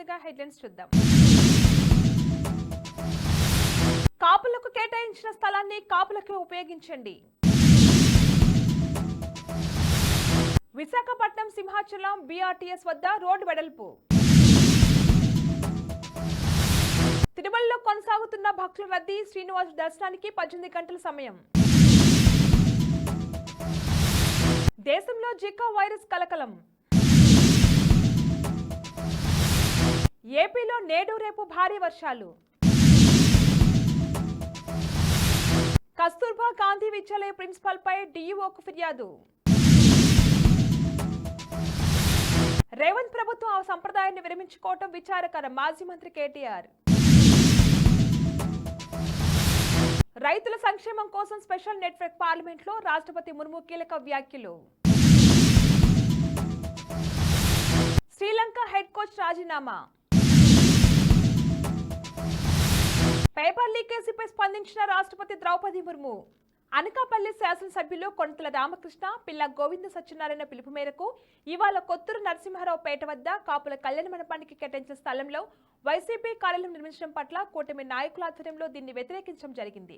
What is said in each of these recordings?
ముందుగా హెడ్లైన్స్ చూద్దాం. కాపులకు కేటాయించిన స్థలాన్ని కాపులకు ఉపయోగించండి. విశాఖపట్నం సింహాచలం బీఆర్టీఎస్ వద్ద రోడ్డు వెడల్పు. తిరుమలలో కొనసాగుతున్న భక్తుల రద్దీ శ్రీనివాసు దర్శనానికి పద్దెనిమిది గంటల సమయం. దేశంలో జికా వైరస్ కలకలం. ఏపీలో నేడు రేపు భారీ వర్షాలు. కస్తూర్బా గాంధీ విద్యాలయ ప్రిన్సిపల్పై డీఈఓకు ఫిర్యాదు. రేవంత్ ప్రభుత్వం ఆ సంప్రదాయాన్ని విరమించుకోవటం విచారకరం మాజీ మంత్రి కేటీఆర్. రైతుల సంక్షేమం కోసం స్పెషల్ నెట్వర్క్ పార్లమెంట్లో రాష్ట్రపతి ముర్ము కీలక వ్యాఖ్యలు. శ్రీలంక హెడ్ కోచ్ రాజీనామా. పేపర్ లీకేజీపై స్పందించిన రాష్ట్రపతి ద్రౌపది ముర్ము. అనకాపల్లి శాసనసభ్యులు కొంతల రామకృష్ణ పిల్ల గోవింద సత్యనారాయణ పిలుపు మేరకు ఇవాళ కొత్తూరు నరసింహారావు పేట వద్ద కాపుల కళ్యాణ మండపానికి కేటాయించిన స్థలంలో వైసీపీ కార్యాలయం నిర్మించడం పట్ల కూటమి నాయకుల ఆధ్వర్యంలో దీన్ని వ్యతిరేకించడం జరిగింది.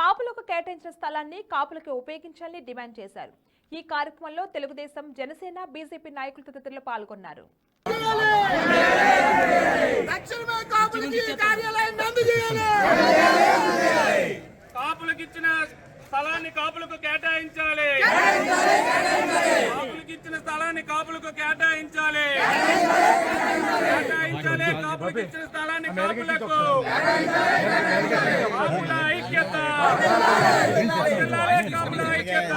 కాపులకు కేటాయించిన స్థలాన్ని కాపులకు ఉపయోగించాలని డిమాండ్ చేశారు. ఈ కార్యక్రమంలో తెలుగుదేశం జనసేన బీజేపీ నాయకులు తదితరులు పాల్గొన్నారు. కాపులకు ఇచ్చిన స్థలాన్ని కాపులకు కేటాయించాలి. కాపులకు ఇచ్చిన స్థలాన్ని కాపులకు కేటాయించాలి. కేటాయించాలి కాపులకు ఇచ్చిన స్థలాన్ని కాపులకు. కాపుల ఐక్యత. కాపుల ఐక్యత.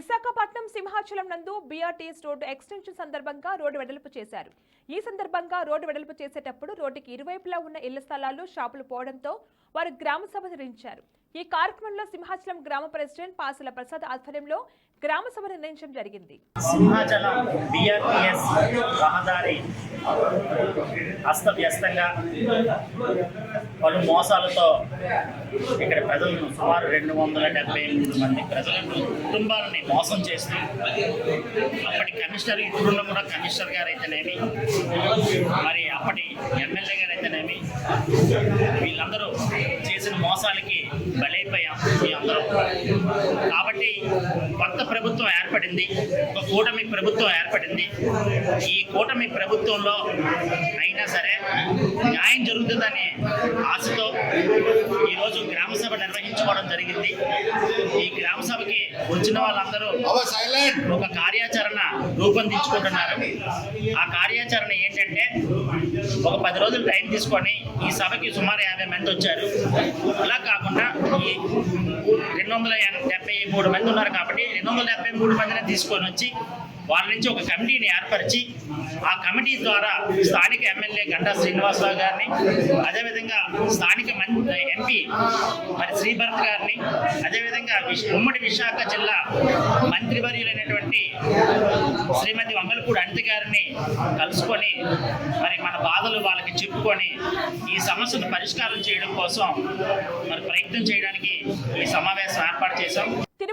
విశాఖపట్నం సింహాచలం నందు బీఆర్టీఎస్ రోడ్డు ఎక్స్టెన్షన్ సందర్భంగా రోడ్డు వెడల్పు చేశారు. ఈ సందర్భంగా రోడ్డు వెడల్పు చేసేటప్పుడు రోడ్డుకి ఇరువైపులా ఉన్న ఇళ్ళ స్థలాలు షాపులు పోవడంతో వారు గ్రామ సభ నిర్వహించారు. ఈ కార్యక్రమంలో సింహాచలం గ్రామ ప్రెసిడెంట్ పాసుల ప్రసాద్ ఆధ్వర్యంలో గ్రామ సభ నిర్ణయించడం జరిగింది. సింహాచలం బీఆర్టీఎస్ రహదారి అస్తవ్యస్తంగా పలు మోసాలతో ఇక్కడ ప్రజలను సుమారు రెండు వందల డెబ్బై ఎనిమిది మంది ప్రజలను కుటుంబాలని మోసం చేస్తూ అప్పటి కమిషనర్ ఇప్పుడున్న కూడా కమిషనర్ గారు అయితేనేమి మరి అప్పటి ఎమ్మెల్యే గారు అయితేనేమి వీళ్ళందరూ చేసిన మోసాలకి బలైపోయాం మీ అందరం. కాబట్టి కొత్త ప్రభుత్వం ఏర్పడింది ఒక కూటమి ప్రభుత్వం ఏర్పడింది. ఈ కూటమి ప్రభుత్వంలో అయినా సరే న్యాయం జరుగుతుందనే ఆశతో ఈరోజు గ్రామ సభ నిర్వహించుకోవడం జరిగింది. ఈ గ్రామ సభకి వచ్చిన వాళ్ళందరూ ఒక కార్యాచరణ రూపొందించుకుంటున్నారు. ఆ కార్యాచరణ ఏంటంటే ఒక పది రోజులు టైం తీసుకొని ఈ సభకి సుమారు యాభై మంది వచ్చారు. అలా కాకుండా ఈ రెండు వందల డెబ్బై మూడు మంది ఉన్నారు కాబట్టి రెండు వందల డెబ్బై మూడు మందిని తీసుకొని వచ్చి వాళ్ళ నుంచి ఒక కమిటీని ఏర్పరిచి ఆ కమిటీ ద్వారా స్థానిక ఎమ్మెల్యే గంటా శ్రీనివాసరావు గారిని అదేవిధంగా స్థానిక ఎంపీ మరి శ్రీభరత్ గారిని అదేవిధంగా విశ్- ఉమ్మడి విశాఖ జిల్లా మంత్రివర్యులైనటువంటి శ్రీమతి వంగలపూడి అనిత గారిని కలుసుకొని మరి మన బాధలు వాళ్ళకి చెప్పుకొని ఈ సమస్యను పరిష్కారం చేయడం కోసం మరి ప్రయత్నం చేయడానికి ఈ సమావేశం ఏర్పాటు చేశాం.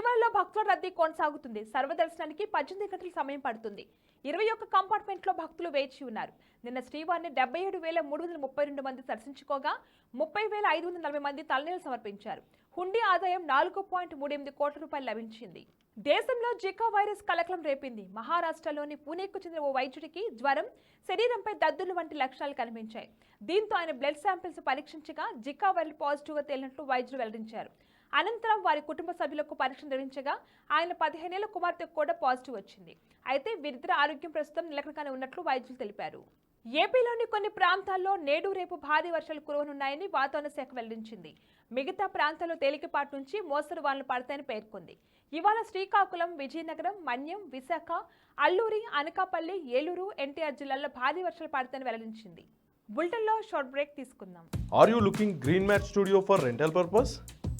తిరుమలలో భక్తుల రద్దీ కొనసాగుతుంది. సర్వదర్శనానికి పద్దెనిమిది గంటల సమయం పడుతుంది. ఇరవై ఒక్క కంపార్ట్మెంట్లో భక్తులు వేచి ఉన్నారు. నిన్న శ్రీవారిని డెబ్బై ఏడు వేల మూడు వందల ముప్పై రెండు మంది దర్శించుకోగా ముప్పై వేల ఐదు వందల నలభై మంది తలనీలు సమర్పించారు. హుండీ ఆదాయం నాలుగు పాయింట్ మూడు ఎనిమిది కోట్ల రూపాయలు లభించింది. దేశంలో జికా వైరస్ కలకలం రేపింది. మహారాష్ట్రలోని పూణేకు చెందిన ఓ వైద్యుడికి జ్వరం శరీరంపై దద్దులు వంటి లక్షణాలు కనిపించాయి. దీంతో ఆయన బ్లడ్ శాంపిల్స్ పరీక్షించగా జికా వైరల్ పాజిటివ్గా తేలినట్లు వైద్యులు వెల్లడించారు. అనంతరం వారి కుటుంబ సభ్యులకు పరీక్ష నిర్వహించగా ఆయన పదిహేనేళ్ళ కుమార్తెకు కూడా పాజిటివ్ వచ్చింది. అయితే వీరిద్దరి ఆరోగ్యం ప్రస్తుతం నిలకడగానే ఉన్నట్లు వైద్యులు తెలిపారు. ఏపీలోని కొన్ని ప్రాంతాల్లో నేడు రేపు భారీ వర్షాలు కురవనున్నాయని వాతావరణ శాఖ వెల్లడించింది. మిగతా ప్రాంతాల్లో తేలికపాటి నుంచి మోస్తరు వానలు పడతాయని పేర్కొంది. ఇవాళ శ్రీకాకుళం విజయనగరం మన్యం విశాఖ అల్లూరి అనకాపల్లి ఏలూరు ఎన్టీఆర్ జిల్లాల్లో భారీ వర్షాలు పడతాయని వెల్లడించింది. బులెటిన్లో షార్ట్ బ్రేక్ తీసుకుందాం. Are you looking green Mat studio for rental purpose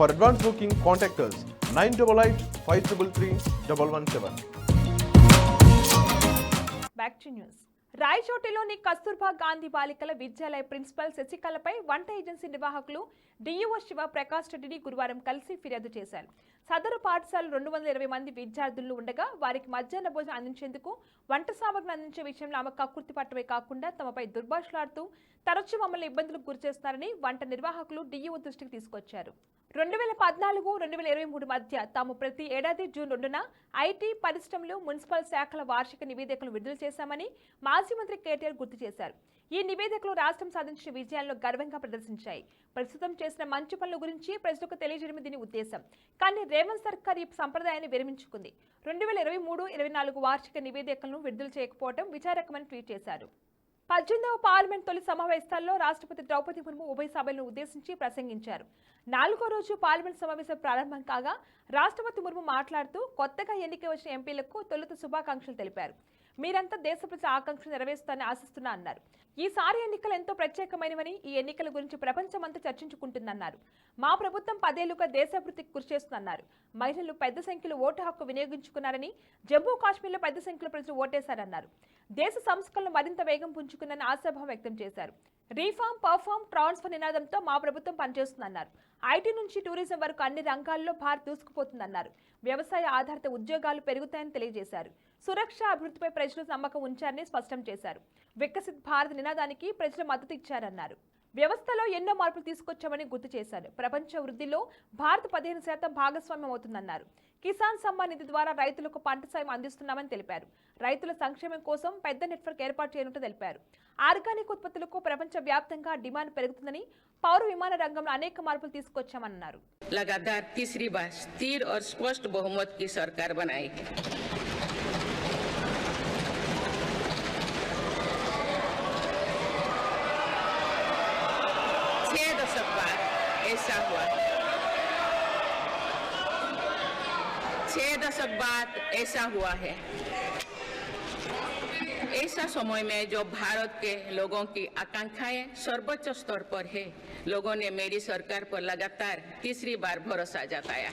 For advance booking, contact us 988 533 117. Back to news రాయచోటిలోని కస్తూర్బా గాంధీ బాలికల విద్యాలయ ప్రిన్సిపల్ శశికళపై వంట ఏజెన్సీ నిర్వాహకులు డిఈఓ శివ ప్రకాష్ రెడ్డిని గురువారం కలిసి ఫిర్యాదు చేశారు. సదరు పాఠశాల రెండు వందల ఇరవై మంది విద్యార్థులు ఉండగా వారికి మధ్యాహ్న భోజనం అందించేందుకు వంట సామగ్రిని అందించే విషయంలో ఆమె కక్కుర్తి పట్టమే కాకుండా తమపై దుర్భాషలాడుతూ తరచూ మమ్మల్ని ఇబ్బందులకు గురిచేస్తున్నారని వంట నిర్వాహకులు డిఈఓ దృష్టికి తీసుకొచ్చారు. రెండు వేల పద్నాలుగు రెండు వేల ఇరవై మూడు మధ్య తాము ప్రతి ఏడాది జూన్ రెండున ఐటీ పరిశ్రమలు మున్సిపల్ శాఖల వార్షిక నివేదికలు విడుదల చేశామని మాజీ మంత్రి కేటీఆర్ గుర్తు చేశారు. ఈ నివేదికలు రాష్ట్రం సాధించిన విజయాలను గర్వంగా ప్రదర్శించాయి. ప్రస్తుతం చేసిన మంచి పనుల గురించి ప్రజలకు తెలియజేయడం దీని ఉద్దేశం. కానీ రేవంత్ సర్కార్ ఈ సంప్రదాయాన్ని విరమించుకుంది. రెండు వేల ఇరవై మూడు ఇరవై నాలుగు వార్షిక నివేదికలను విడుదల చేయకపోవడం విచారకమని ట్వీట్ చేశారు. పద్దెనిమిదవ పార్లమెంట్ తొలి సమావేశాల్లో రాష్ట్రపతి ద్రౌపది ముర్ము ఉభయ సభలను ఉద్దేశించి ప్రసంగించారు. నాలుగో రోజు పార్లమెంట్ సమావేశం ప్రారంభం కాగా రాష్ట్రపతి ముర్ము మాట్లాడుతూ కొత్తగా ఎన్నిక వచ్చిన ఎంపీలకు తొలుత శుభాకాంక్షలు తెలిపారు. మీరంతా దేశ ప్రజల ఆకాంక్షలు నెరవేరుస్తారని ఆశిస్తున్నా అన్నారు. ఈసారి ఎన్నికలు ఎంతో ప్రత్యేకమైనవని ఈ ఎన్నికల గురించి ప్రపంచమంతా చర్చించుకుంటుందన్నారు. మా ప్రభుత్వం పదేళ్ళుగా దేశాభివృద్ధికి కృషి చేస్తుందన్నారు. మహిళలు పెద్ద సంఖ్యలో ఓటు హక్కు వినియోగించుకున్నారని జమ్మూ కాశ్మీర్లో పెద్ద సంఖ్యలో ప్రజలు ఓటేశారన్నారు. దేశ సంస్కరణలు మరింత వేగం పుంజుకుందని ఆశాభావం వ్యక్తం చేశారు. రీఫార్మ్ పర్ఫార్మ్ ట్రాన్స్ఫర్ నినాదంతో మా ప్రభుత్వం పనిచేస్తుందన్నారు. ఐటీ నుంచి టూరిజం వరకు అన్ని రంగాల్లో భారత్ దూసుకుపోతుందన్నారు. వ్యవసాయ ఆధారిత ఉద్యోగాలు పెరుగుతాయని తెలియజేశారు. సురక్ష అభివృద్ధిపై ప్రజలు నమ్మకం ఉంచారని స్పష్టం చేశారు. వికసిత్ భారత్ నినాదానికి ప్రజలు మద్దతు ఇచ్చారన్నారు. వ్యవస్థలో ఎన్నో మార్పులు తీసుకొచ్చామని గుర్తు చేశారు. ప్రపంచ వృద్ధిలో భారత్ పదిహేను శాతం భాగస్వామ్యం అవుతుందన్నారు. కిసాన్ సమ్మాన్ నిధి ద్వారా రైతులకు పంట సాయం అందిస్తున్నామని తెలిపారు రైతుల సంక్షేమం కోసం పెద్ద నెట్వర్క్ ఏర్పాటు చేయనుంటూ తెలిపారు ఆర్గానిక్ ఉత్పత్తులకు ప్రపంచ వ్యాప్తంగా డిమాండ్ పెరుగుతుందని పౌర విమాన రంగంలో అనేక మార్పులు తీసుకొచ్చామన్నారు लगातार तीसरी बार स्थिर और स्पष्ट बहुमत की सरकार बनाएगी छह दशक बाद ऐसा हुआ छह दशक बाद ऐसा हुआ है। ऐसा समय में जो भारत के लोगों की आकांक्षाएँ सर्वोच्च स्तर पर है, लोगों ने मेरी सरकार पर लगातार तीसरी बार भरोसा जताया।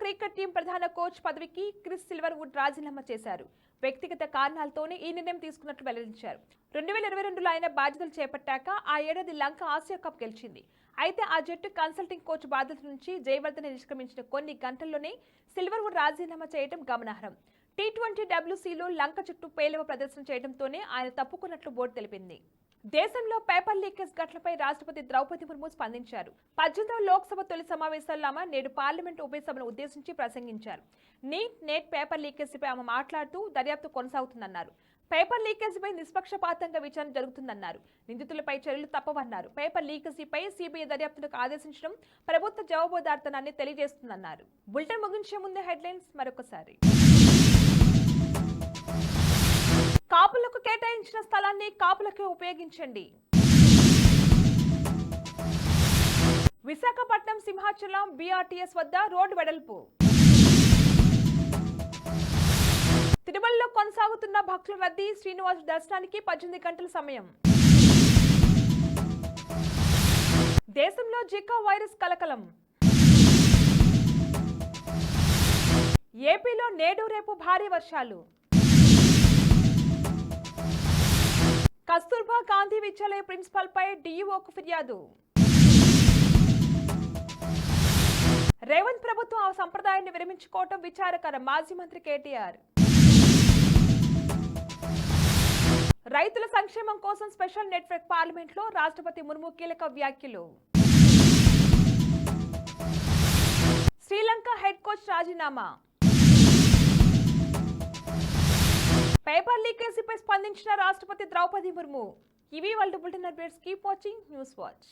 క్రికెట్ టీం ప్రధాన కోచ్ పదవికి క్రిస్ సిల్వర్ వుడ్ రాజీనామా చేశారు. వ్యక్తిగత కారణాలతోనే ఈ నిర్ణయం తీసుకున్నట్లు వెల్లడించారు. రెండు వేల ఇరవై రెండులో ఆయన బాధ్యతలు చేపట్టాక ఆ ఏడాది లంక ఆసియా కప్ గెలిచింది. అయితే ఆ జట్టు కన్సల్టింగ్ కోచ్ బాధ్యతల నుంచి జయవర్ధన్ నిష్క్రమించిన కొన్ని గంటల్లోనే సిల్వర్ వుడ్ రాజీనామా చేయడం గమనార్హం. టీ ట్వంటీ డబ్ల్యూసీలో లంక చుట్టూ పేలవ ప్రదర్శన చేయడంతోనే ఆయన తప్పుకున్నట్లు బోర్డు తెలిపింది. దేశంలో పేపర్ లీకేజ్ ఘటనపై రాష్ట్రపతి ద్రౌపది ముర్ము స్పందించారు. పద్దెనిమిదవ లోక్సభ తొలి సమావేశాల్లో ఆమె నేడు పార్లమెంట్ ఉభయ సభను ఉద్దేశించి ప్రసంగించారు. నీట్ నేట్ పేపర్ లీకేజీపై ఆమె మాట్లాడుతూ దర్యాప్తు కొనసాగుతుందన్నారు. పేపర్ లీకేజీపై నిష్పక్షపాతంగా విచారణ జరుగుతుందన్నారు. నిందితులపై చర్యలు తప్పవన్నారు. పేపర్ లీకేజీపై సిబిఐ దర్యాప్తులకు ఆదేశించడం ప్రభుత్వ జవాబుదార్తనాన్ని తెలియజేస్తుందన్నారు. బులెటిన్ ముగించే ముందే హెడ్లైన్స్ మరొకసారి. కాపులకు కేటాయించిన స్థలాన్ని కాపులకే ఉపయోగించండి. విశాఖపట్నం సింహాచలం బీఆర్టీఎస్ వద్ద రోడ్డు వెడల్పు. తిరుమలలో కొనసాగుతున్న భక్తుల రద్దీ శ్రీనివాసు దర్శనానికి పద్దెనిమిది గంటల సమయం. దేశంలో జికా వైరస్ కలకలం. ఏపీలో నేడు రేపు భారీ వర్షాలు. కస్తూర్బా గాంధీ విద్యాలయ ప్రిన్సిపల్ పై డీఈఓకు ఫిర్యాదు. రేవంత్ ప్రభుత్వం ఆ సంప్రదాయాన్ని విరమించుకోవటం విచారకరం మాజీ మంత్రి కేటీఆర్. రైతుల సంక్షేమం కోసం స్పెషల్ నెట్వర్క్ పార్లమెంట్లో రాష్ట్రపతి ముర్ము కీలక వ్యాఖ్యలు. శ్రీలంక హెడ్ కోచ్ రాజీనామా. పేపర్ లీకేజీపై స్పందించిన రాష్ట్రపతి ద్రౌపది ముర్ము. ఇవి world bulletin updates. Keep watching news watch.